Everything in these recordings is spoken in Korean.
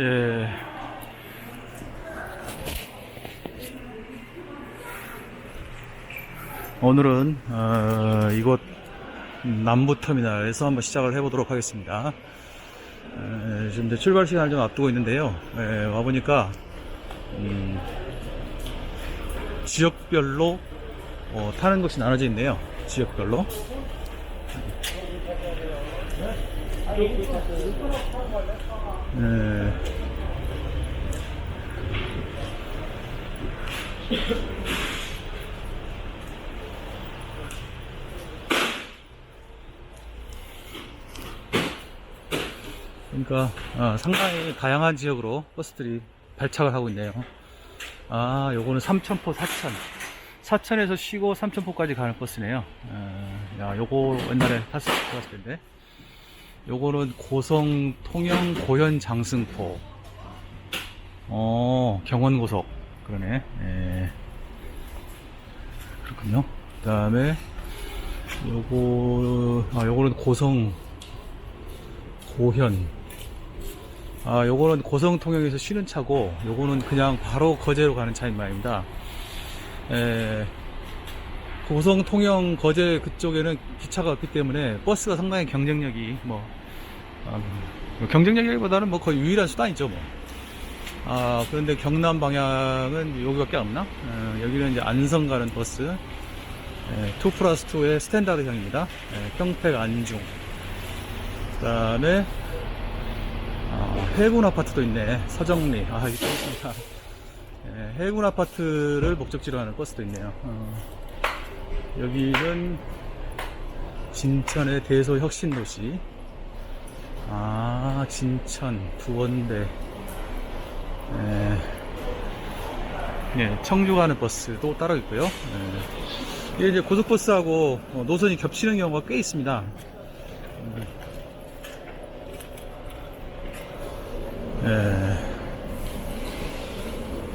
예. 오늘은 어, 이곳 남부터미널에서 한번 시작을 해보도록 하겠습니다. 에, 지금 이제 출발 시간을 좀 앞두고 있는데요. 에, 와보니까 음, 지역별로 어, 타는 것이 나눠져 있네요. 지역별로. 네. 그러니까 아, 상당히 다양한 지역으로 버스들이 발착을 하고 있네요. 아, 요거는 삼천포 사천. 사천에서 쉬고 삼천포까지 가는 버스네요. 어, 야, 요거 옛날에 탔을 탔을 텐데. 요거는 고성 통영 고현 장승포. 어, 경원고속. 그러네. 예. 그렇군요. 그 다음에 요거, 아, 요거는 고성 고현. 아, 요거는 고성 통영에서 쉬는 차고, 요거는 그냥 바로 거제로 가는 차인 말입니다. 에, 고성 통영 거제 그쪽에는 기차가 없기 때문에 버스가 상당히 경쟁력이 뭐, 아, 뭐 경쟁력이보다는 뭐 거의 유일한 수단이죠, 뭐. 아, 그런데 경남 방향은 여기밖에 없나? 어, 여기는 이제 안성 가는 버스. 에, 2 플러스 2의 스탠다드형입니다. 에, 평택 안중. 그 다음에 아, 해군 아파트도 있네. 서정리. 아, 또 있습니다. 예, 해군 아파트를 목적지로 하는 버스도 있네요. 어, 여기는 진천의 대소혁신도시. 아, 진천, 두원대. 예, 예, 청주 가는 버스도 따로 있고요. 예, 이게 이제 고속버스하고 어, 노선이 겹치는 경우가 꽤 있습니다. 예.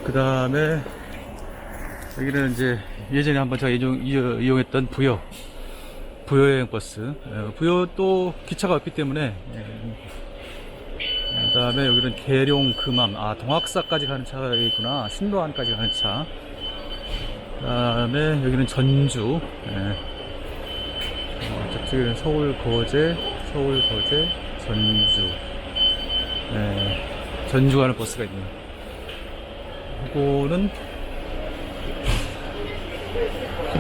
그 다음에 여기는 이제 예전에 한번 제가 이용, 이용- 이용했던 부여 부여 여행 버스. 예, 부여 또 기차가 없기 때문에 그 다음에 여기는 계룡 금암 아 동학사까지 가는 차가 있구나. 신도안까지 가는 차. 그 다음에 여기는 전주 예. 어, 저쪽에는 서울 거제 서울 거제 전주. 예, 전주 가는 버스가 있네요. 이거는 좀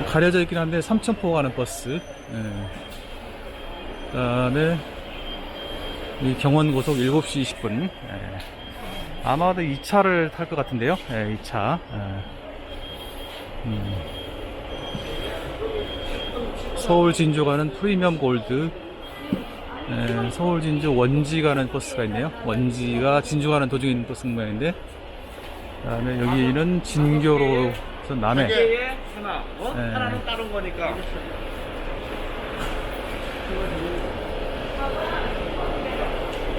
가려져 있긴 한데 삼천포 가는 버스. 예. 그다음에 이 경원고속 7시 20분. 예. 아마도 이 차를 탈 것 같은데요. 예, 이 차. 예. 음. 서울 진주 가는 프리미엄 골드 네, 서울 진주 원지 가는 버스가 있네요. 원지가 진주 가는 도중에 있는 버스 모양인데, 그 다음에 여기는 진교로 서 남해. 개에 하나, 어? 네. 하나는 다른 거니까.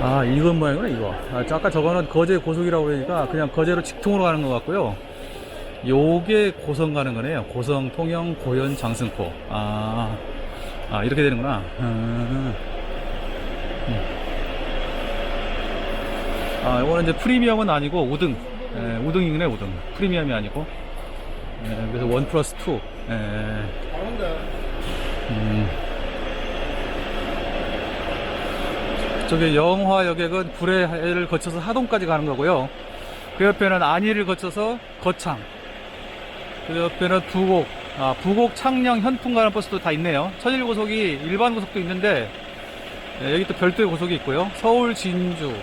아, 이건 모양이구나, 이거. 아, 저 아까 저거는 거제 고속이라고 그러니까 그냥 거제로 직통으로 가는 것 같고요. 요게 고성 가는 거네요. 고성, 통영, 고현, 장승포. 아, 아, 이렇게 되는구나. 음. 아, 이거는 이제 프리미엄은 아니고 우등. 예, 우등이네, 우등. 프리미엄이 아니고. 예, 그래서 원 플러스 투. 예. 음. 저기 영화 여객은 불해를 거쳐서 하동까지 가는 거고요. 그 옆에는 안희를 거쳐서 거창. 그 옆에는 부곡, 아, 부곡, 창녕, 현풍 가는 버스도 다 있네요. 천일고속이 일반 고속도 있는데, 예, 여기 또 별도의 고속이 있고요. 서울, 진주.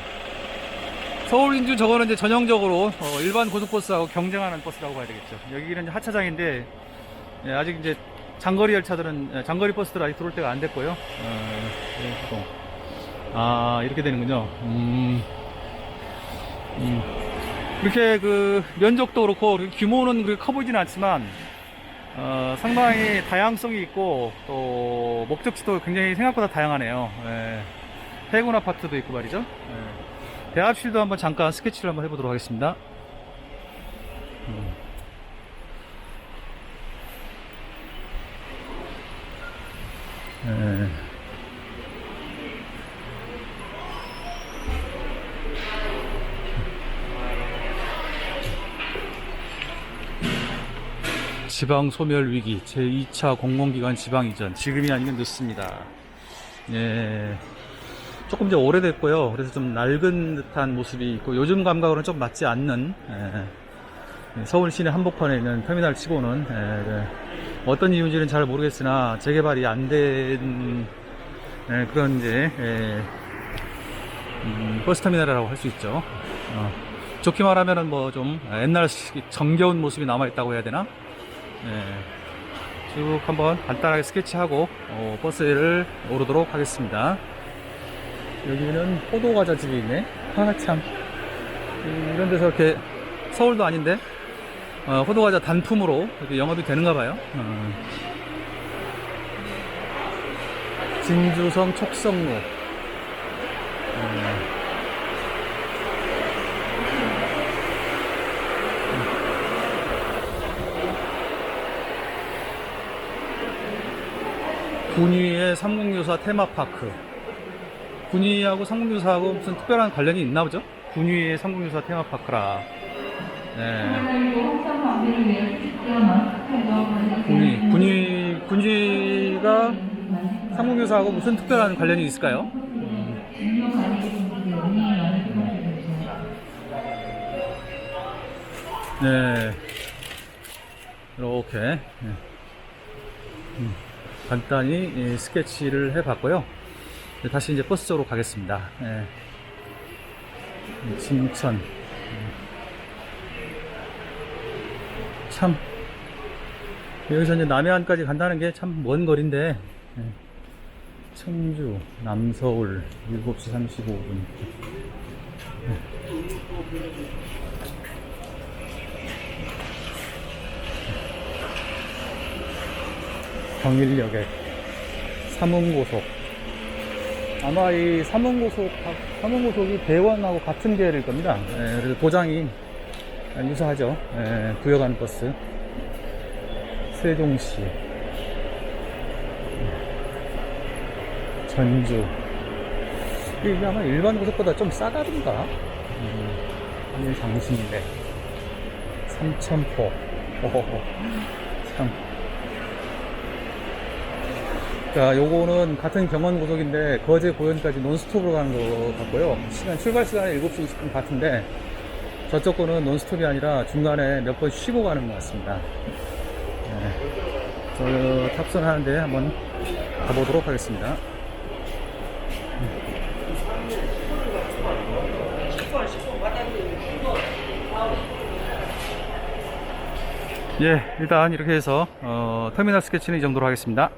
서울, 진주 저거는 이제 전형적으로 어, 일반 고속버스하고 경쟁하는 버스라고 봐야 되겠죠. 여기는 하차장인데, 예, 아직 이제 장거리 열차들은, 예, 장거리 버스들 아직 들어올 때가 안 됐고요. 어, 예, 또. 아, 이렇게 되는군요. 음. 음. 이렇게 그 면적도 그렇고 규모는 그렇게 커 보이지는 않지만 어, 상당히 다양성이 있고 또 목적지도 굉장히 생각보다 다양하네요. 예. 해군 아파트도 있고 말이죠. 예. 배합실도 한번 잠깐 스케치를 한번 해보도록 하겠습니다. 네. 지방 소멸 위기 제2차 공공기관 지방 이전 지금이 아니면 늦습니다. 예. 조금 이제 오래됐고요. 그래서 좀 낡은 듯한 모습이 있고 요즘 감각으로는 좀 맞지 않는 예. 서울 시내 한복판에 있는 터미널 치고는 예, 네. 어떤 이유인지는 잘 모르겠으나 재개발이 안된 예, 그런 이제 예, 음, 버스 터미널이라고 할 수 있죠. 어, 좋게 말하면은 뭐 좀 옛날 시- 정겨운 모습이 남아 있다고 해야 되나? 예, 쭉 한번 간단하게 스케치하고 어, 버스를 오르도록 하겠습니다. 여기는 포도과자 집이 있네. 한참 이런 데서 이렇게 서울도 아닌데 어, 포도과자 단품으로 이렇게 영업이 되는가 봐요. 어. 진주성 촉성로 어. 군위의 삼국유사 테마파크. 군위하고 삼국유사하고 무슨 특별한 관련이 있나 보죠? 군위의 삼국유사 테마파크라. 네. 군위, 군위, 군위가 삼국유사하고 무슨 특별한 관련이 있을까요? 네. 이렇게. 네. 음, 간단히 예, 스케치를 해봤고요. 네, 다시 이제 버스 쪽으로 가겠습니다. 예. 음, 진천. 음. 참, 여기서 이제 남해안까지 간다는 게 참 먼 거리인데, 예. 청주, 남서울, 7시 35분. 경일역에 삼흥고속 아마 이 삼흥고속 삼흥고속이 대원하고 같은 계열일 겁니다. 예, 그래서 도장이 유사하죠. 예, 부여가는 버스. 세종시. 전주. 이게 아마 일반 고속보다 좀 싸다든가? 음, 장신대 삼천포. 오호호. 참 자, 요거는 같은 경원 고속인데 거제 고현까지 논스톱으로 가는 거 같고요. 시간 출발 시간이 7시 20분 같은데 저쪽 거는 논스톱이 아니라 중간에 몇 번 쉬고 가는 것 같습니다. 네. 저 탑승하는데 한번 가보도록 하겠습니다. 예, 일단 이렇게 해서 어, 터미널 스케치는 이 정도로 하겠습니다.